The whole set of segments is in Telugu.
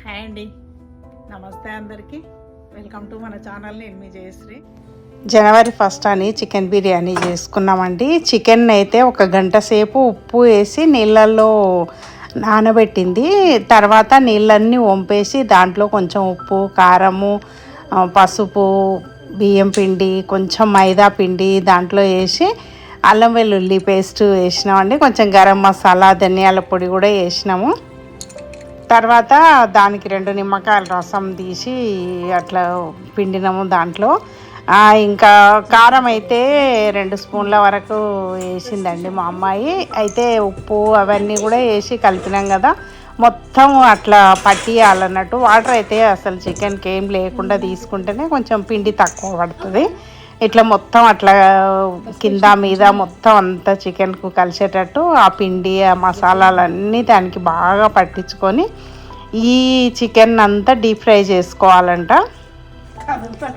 హాయ్ అండి. నమస్తే అందరికీ. వెల్కమ్ టు మన ఛానల్. నేను మీ జయశ్రీ. జనవరి ఫస్ట్ అని చికెన్ బిర్యానీ చేసుకున్నామండి. చికెన్ అయితే ఒక గంట సేపు ఉప్పు వేసి నీళ్ళల్లో నానబెట్టింది. తర్వాత నీళ్ళన్నీ వంపేసి దాంట్లో కొంచెం ఉప్పు కారము పసుపు బియ్యం పిండి కొంచెం మైదా పిండి దాంట్లో వేసి అల్లం వెల్లుల్లి పేస్ట్ వేసినామండి. కొంచెం గరం మసాలా ధనియాల పొడి కూడా వేసినాము. తర్వాత దానికి రెండు నిమ్మకాయల రసం తీసి అట్లా పిండినాము దాంట్లో. ఇంకా కారం అయితే రెండు స్పూన్ల వరకు వేసిందండి మా అమ్మాయి. అయితే ఉప్పు అవన్నీ కూడా వేసి కలిపినాం కదా. మొత్తం అట్లా పట్టియాలన్నట్టు. వాటర్ అయితే అసలు చికెన్కి ఏం లేకుండా తీసుకుంటేనే కొంచెం పిండి తక్కువ పడుతుంది. ఇట్లా మొత్తం అట్లా కింద మీద మొత్తం అంతా చికెన్కు కలిసేటట్టు ఆ పిండి ఆ మసాలాలన్నీ దానికి బాగా పట్టించుకొని ఈ చికెన్ అంతా డీప్ ఫ్రై చేసుకోవాలంట.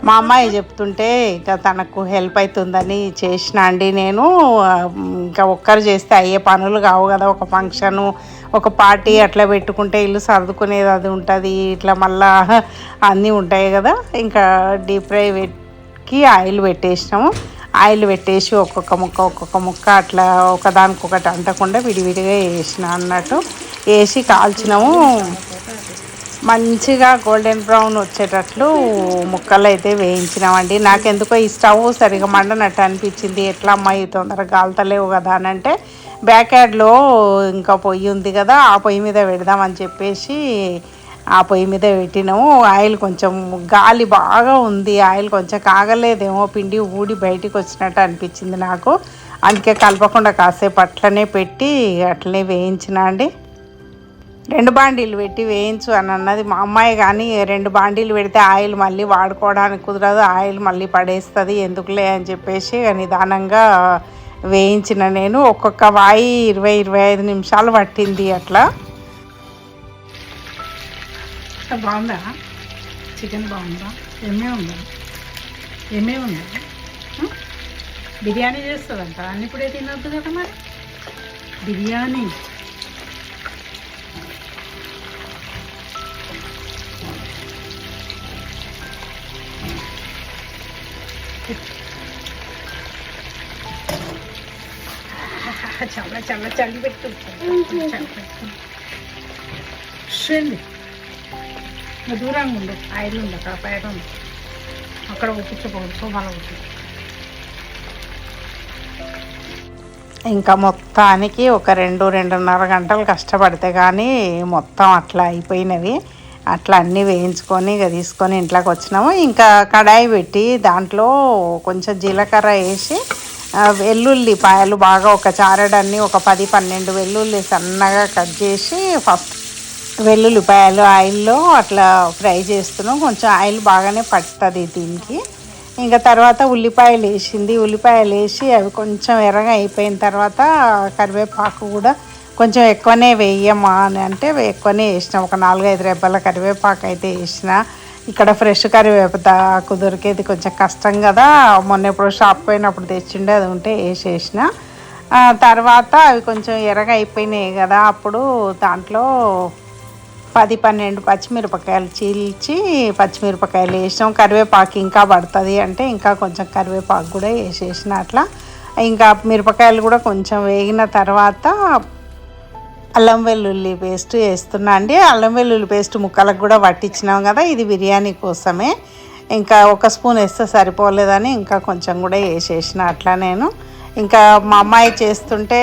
మా అమ్మాయి చెప్తుంటే ఇంకా తనకు హెల్ప్ అవుతుందని చేసిన అండి నేను. ఇంకా ఒక్కరు చేస్తే అయ్యే పనులు కావు కదా ఒక ఫంక్షను ఒక పార్టీ అట్లా పెట్టుకుంటే ఇల్లు సర్దుకునేది అది ఉంటుంది ఇట్లా మళ్ళా అన్నీ ఉంటాయి కదా. ఇంకా డీప్ ఫ్రై పెట్టి ఆయిల్ పెట్టేసినాము. ఆయిల్ పెట్టేసి ఒక్కొక్క ముక్క ఒక్కొక్క ముక్క అట్లా ఒకదానికొకటి అంటకుండా విడివిడిగా వేసిన అన్నట్టు వేసి కాల్చినాము. మంచిగా గోల్డెన్ బ్రౌన్ వచ్చేటట్లు ముక్కలు అయితే వేయించినామండి. నాకెందుకో ఈ స్టవ్ సరిగా మండనట్టు అనిపించింది. ఎట్లా అమ్మాయి తొందరగా కాలుతలేవు కదా అని అంటే బ్యాక్ యార్డ్లో ఇంకా పొయ్యి ఉంది కదా ఆ పొయ్యి మీద పెడదామని చెప్పేసి ఆ పొయ్యి మీద పెట్టినాము. ఆయిల్ కొంచెం గాలి బాగా ఉంది. ఆయిల్ కొంచెం కాగలేదేమో. పిండి ఊడి బయటికి వచ్చినట్టు అనిపించింది నాకు. అందుకే కలపకుండా కాసేపు అట్లనే పెట్టి అట్లనే వేయించిన అండి. రెండు బాండీలు పెట్టి వేయించు అని అన్నది మా అమ్మాయి కానీ రెండు బాండీలు పెడితే ఆయిల్ మళ్ళీ వాడుకోవడానికి కుదరదు. ఆయిల్ మళ్ళీ పడేస్తుంది. ఎందుకులే అని చెప్పేసి నిదానంగా వేయించిన నేను. ఒక్కొక్క వాయి ఇరవై ఇరవై ఐదు నిమిషాలు పట్టింది అట్లా. బాగుందా చికెన్ బాగుందా ఏమే ఉందా ఏమే ఉందా ఉం? బిర్యానీ చేస్తుందంట అన్ని ఇప్పుడే తినొద్దు కదా మరి బిర్యానీ చల్ల చల్ల చల్లి పెట్టు చల్ల పెట్టు షండి ఇంకా దూరంగా ఉండు. ఆయిల్ ఉంది అక్కడ బయట ఉంది. అక్కడ ఒప్పించకూడదు సోఫాలో కూర్చో ఇంకా మొత్తానికి ఒక రెండు రెండున్నర గంటలు కష్టపడితే కానీ మొత్తం అట్లా అయిపోయినవి. అట్లా అన్నీ వేయించుకొని ఇక తీసుకొని ఇంట్లోకి వచ్చినాము. ఇంకా కడాయి పెట్టి దాంట్లో కొంచెం జీలకర్ర వేసి వెల్లుల్లి పాయలు బాగా ఒక చారడన్ని ఒక పది పన్నెండు వెల్లుల్లి సన్నగా కట్ చేసి ఫస్ట్ వెల్లుల్లిపాయలు ఆయిల్లో అట్లా ఫ్రై చేస్తున్నాం. కొంచెం ఆయిల్ బాగానే పడుతుంది దీనికి. ఇంకా తర్వాత ఉల్లిపాయలు వేసింది. ఉల్లిపాయలు వేసి అవి కొంచెం ఎర్రగా అయిపోయిన తర్వాత కరివేపాకు కూడా కొంచెం ఎక్కువనే వేయమ్మా అని అంటే ఎక్కువనే వేసిన. ఒక నాలుగైదు రెబ్బల కరివేపాకు అయితే వేసిన. ఇక్కడ ఫ్రెష్ కరివేపాకు దొరికేది కొంచెం కష్టం కదా. మొన్న ఎప్పుడు షాప్ పోయినప్పుడు తెచ్చిండే అది ఉంటే వేసేసిన తర్వాత అవి కొంచెం ఎర్రగా అయిపోయినాయి కదా. అప్పుడు దాంట్లో పది పన్నెండు పచ్చిమిరపకాయలు చీల్చి పచ్చిమిరపకాయలు వేసినాం. కరివేపాకు ఇంకా పడుతుంది అంటే ఇంకా కొంచెం కరివేపాకు కూడా వేసేసిన అట్లా. ఇంకా మిరపకాయలు కూడా కొంచెం వేగిన తర్వాత అల్లం వెల్లుల్లి పేస్ట్ వేస్తున్నా అండి. అల్లం వెల్లుల్లి పేస్ట్ ముక్కలకు కూడా పట్టించినాం కదా ఇది బిర్యానీ కోసమే. ఇంకా ఒక స్పూన్ వేస్తే సరిపోలేదని ఇంకా కొంచెం కూడా వేసేసిన అట్లా నేను. ఇంకా మా అమ్మాయి చేస్తుంటే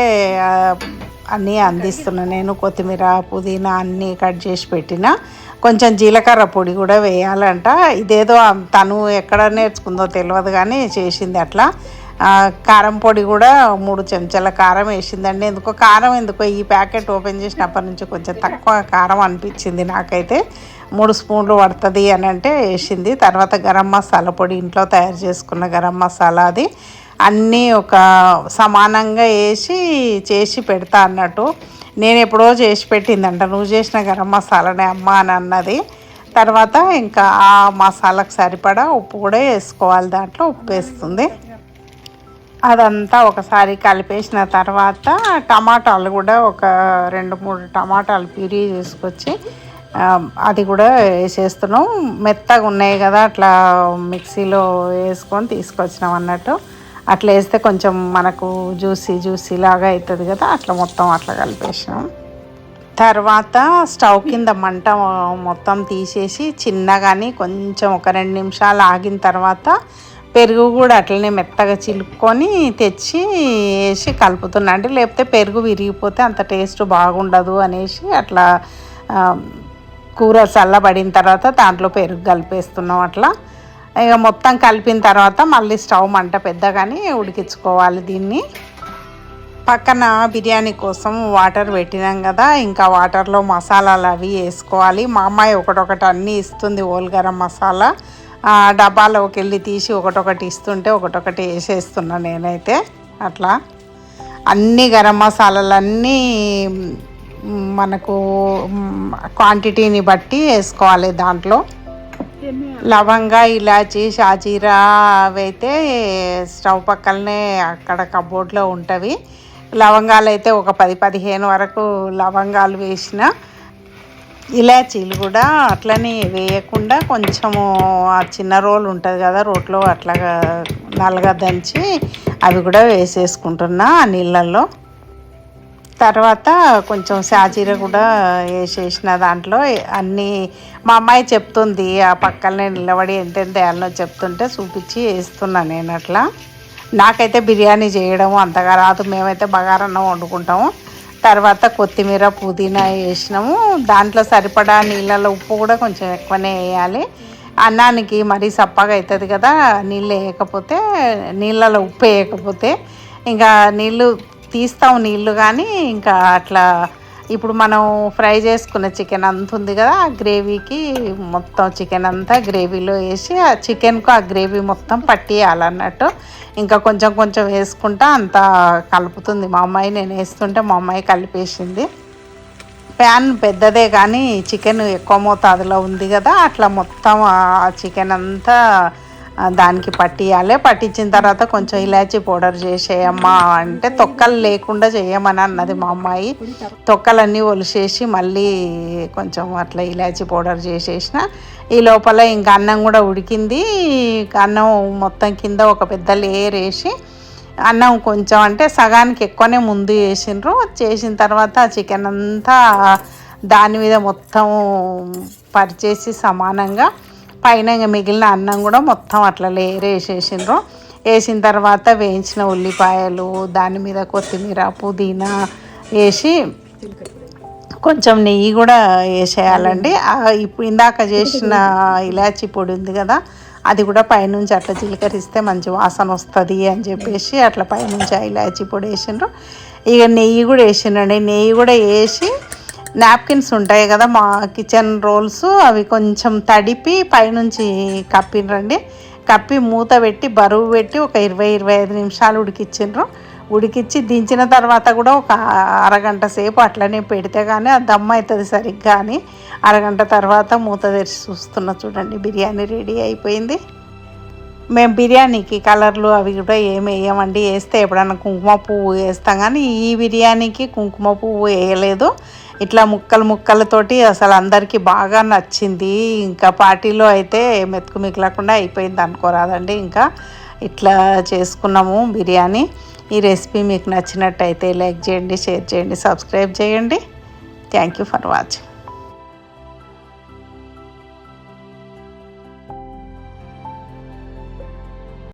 అన్నీ అందిస్తున్నా. నేను కొత్తిమీర పుదీనా అన్నీ కట్ చేసి పెట్టిన. కొంచెం జీలకర్ర పొడి కూడా వేయాలంట. ఇదేదో తను ఎక్కడ నేర్చుకుందో తెలియదు కానీ చేసింది అట్లా. కారం పొడి కూడా మూడు చెంచాల కారం వేసిందండి. ఎందుకో కారం ఎందుకో ఈ ప్యాకెట్ ఓపెన్ చేసినప్పటి నుంచి కొంచెం తక్కువ కారం అనిపించింది నాకైతే. మూడు స్పూన్లు పడుతుంది అని అంటే వేసింది. తర్వాత గరం మసాలా పొడి ఇంట్లో తయారు చేసుకున్న గరం మసాలా అది. అన్నీ ఒక సమానంగా వేసి చేసి పెడతా అన్నట్టు. నేను ఎప్పుడో చేసి పెట్టిందంట. నువ్వు చేసిన గరం మసాలానే అమ్మ అని అన్నది. తర్వాత ఇంకా ఆ మసాలాకు సరిపడా ఉప్పు కూడా వేసుకోవాలి దాంట్లో. ఉప్పు వేస్తుంది. అదంతా ఒకసారి కలిపేసిన తర్వాత టమాటాలు కూడా ఒక రెండు మూడు టమాటాలు ప్యూరీ చేసుకొచ్చి అది కూడా వేసేస్తున్నాం. మెత్తగా ఉన్నాయి కదా అట్లా మిక్సీలో వేసుకొని తీసుకొచ్చినాం అన్నట్టు. అట్లా వేస్తే కొంచెం మనకు జ్యూసీ జ్యూసీ లాగా అవుతుంది కదా అట్లా మొత్తం అట్లా కలిపేసినాం. తర్వాత స్టవ్ కింద మంట మొత్తం తీసేసి చిన్నగాని కొంచెం ఒక రెండు నిమిషాలు ఆగిన తర్వాత పెరుగు కూడా అట్లనే మెత్తగా చిలుక్కొని తెచ్చి వేసి కలుపుతున్నా. అంటే లేకపోతే పెరుగు విరిగిపోతే అంత టేస్ట్ బాగుండదు అనేసి అట్లా కూర చల్లబడిన తర్వాత దాంట్లో పెరుగు కలిపేస్తున్నాం అట్లా. ఇక మొత్తం కలిపిన తర్వాత మళ్ళీ స్టవ్ మంట పెద్దగానే ఉడికించుకోవాలి దీన్ని. పక్కన బిర్యానీ కోసం వాటర్ పెట్టినాం కదా ఇంకా వాటర్లో మసాలాలు అవి వేసుకోవాలి. మా అమ్మాయి ఒకటొకటి అన్నీ ఇస్తుంది ఓల్గరం మసాలా. డబ్బాలోకి వెళ్ళి తీసి ఒకటొకటి ఇస్తుంటే ఒకటొకటి వేసేస్తున్నా నేనైతే. అట్లా అన్ని గరం మసాలాలన్నీ మనకు క్వాంటిటీని బట్టి వేసుకోవాలి దాంట్లో. లవంగా ఇలాచి షాజీరా అవైతే స్టవ్ పక్కలనే అక్కడ కబోర్డ్లో ఉంటవి. లవంగాలు అయితే ఒక పది పదిహేను వరకు లవంగాలు వేసిన ఇలాచీలు కూడా అట్లనే వేయకుండా కొంచెము ఆ చిన్న రోలు ఉంటుంది కదా రోట్లో అట్లాగా నల్లగా దంచి అవి కూడా వేసేసుకుంటున్నా ఆ నీళ్ళల్లో. తర్వాత కొంచెం సాజీర కూడా వేసేసిన దాంట్లో అన్నీ మా అమ్మాయి చెప్తుంది ఆ పక్కనే నిలబడి ఎంతెంత వేయాలనో చెప్తుంటే చూపించి వేస్తున్నాను నేను అట్లా. నాకైతే బిర్యానీ చేయడం అంతగా రాదు మేమైతే బగారన్నం వండుకుంటాము. తర్వాత కొత్తిమీర పుదీనా వేసినాము. దాంట్లో సరిపడా నీళ్ళలో ఉప్పు కూడా కొంచెం ఎక్కువనే వేయాలి. అన్నానికి మరీ సప్పగా అవుతుంది కదా నీళ్ళు వేయకపోతే నీళ్ళలో ఉప్పు వేయకపోతే ఇంకా నీళ్ళు తీస్తాం నీళ్ళు కానీ ఇంకా అట్లా ఇప్పుడు మనం ఫ్రై చేసుకున్న చికెన్ అంత ఉంది కదా ఆ గ్రేవీకి మొత్తం చికెన్ అంతా గ్రేవీలో వేసి ఆ చికెన్కు ఆ గ్రేవీ మొత్తం పట్టియాలన్నట్టు. ఇంకా కొంచెం కొంచెం వేసుకుంటా అంతా కలుపుతుంది. మా అమ్మాయి నేను వేస్తుంటే మా అమ్మాయి కలిపేసింది. ప్యాన్ పెద్దదే కానీ చికెన్ ఎక్కువ మోతాదులో ఉంది కదా అట్లా మొత్తం ఆ చికెన్ అంతా దానికి పట్టియాలి. పట్టించిన తర్వాత కొంచెం ఇలాచీ పౌడర్ చేసేయమ్మా అంటే తొక్కలు లేకుండా చేయమని అన్నది మా అమ్మాయి. తొక్కలన్నీ ఒలిసేసి మళ్ళీ కొంచెం అట్లా ఇలాచీ పౌడర్ చేసేసిన. ఈ లోపల ఇంకా అన్నం కూడా ఉడికింది. అన్నం మొత్తం కింద ఒక పెద్ద లేయర్ వేసి అన్నం కొంచెం అంటే సగానికి ఎక్కువనే ముందు చేసిండ్రు చేసిన తర్వాత చికెన్ అంతా దాని మీద మొత్తం పరిచేసి సమానంగా పైన ఇంకా మిగిలిన అన్నం కూడా మొత్తం అట్లా లేయర్ వేసేసిండ్రు వేసిన తర్వాత వేయించిన ఉల్లిపాయలు దాని మీద కొత్తిమీర పుదీనా వేసి కొంచెం నెయ్యి కూడా వేసేయాలండి. ఇప్పుడు ఇందాక చేసిన ఇలాచి పొడి ఉంది కదా అది కూడా పైనుంచి అట్లా జీలకరిస్తే మంచి వాసన వస్తుంది అని చెప్పేసి అట్లా పైనుంచి ఆ ఇలాచి పొడి వేసిండ్రు. ఇక నెయ్యి కూడా వేసిండండి నెయ్యి కూడా వేసి నాప్కిన్స్ ఉంటాయి కదా మా కిచెన్ రోల్స్ అవి కొంచెం తడిపి పైనుంచి కప్పినరండి. కప్పి మూత పెట్టి బరువు పెట్టి ఒక ఇరవై ఇరవై ఐదు నిమిషాలు ఉడికిచ్చిండ్రు. ఉడికిచ్చి దించిన తర్వాత కూడా ఒక అరగంట సేపు అట్లనే పెడితే కానీ అది దమ్ అవుతుంది సరిగ్గా అని అరగంట తర్వాత మూత తెరిచి చూస్తున్నా చూడండి బిర్యానీ రెడీ అయిపోయింది. మేము బిర్యానీకి కలర్లు అవి కూడా ఏమి వేయమండి వేస్తే ఎప్పుడన్నా కుంకుమ పువ్వు వేస్తాం కానీ ఈ బిర్యానీకి కుంకుమ పువ్వు వేయలేదు. ఇట్లా ముక్కలు ముక్కలతోటి అసలు అందరికీ బాగా నచ్చింది. ఇంకా పార్టీలో అయితే మెతుకు మిగలకుండా అయిపోయింది అనుకోరాదండి. ఇంకా ఇట్లా చేసుకున్నాము బిర్యానీ. ఈ రెసిపీ మీకు నచ్చినట్టయితే లైక్ చేయండి షేర్ చేయండి సబ్స్క్రైబ్ చేయండి. Thank you for watching.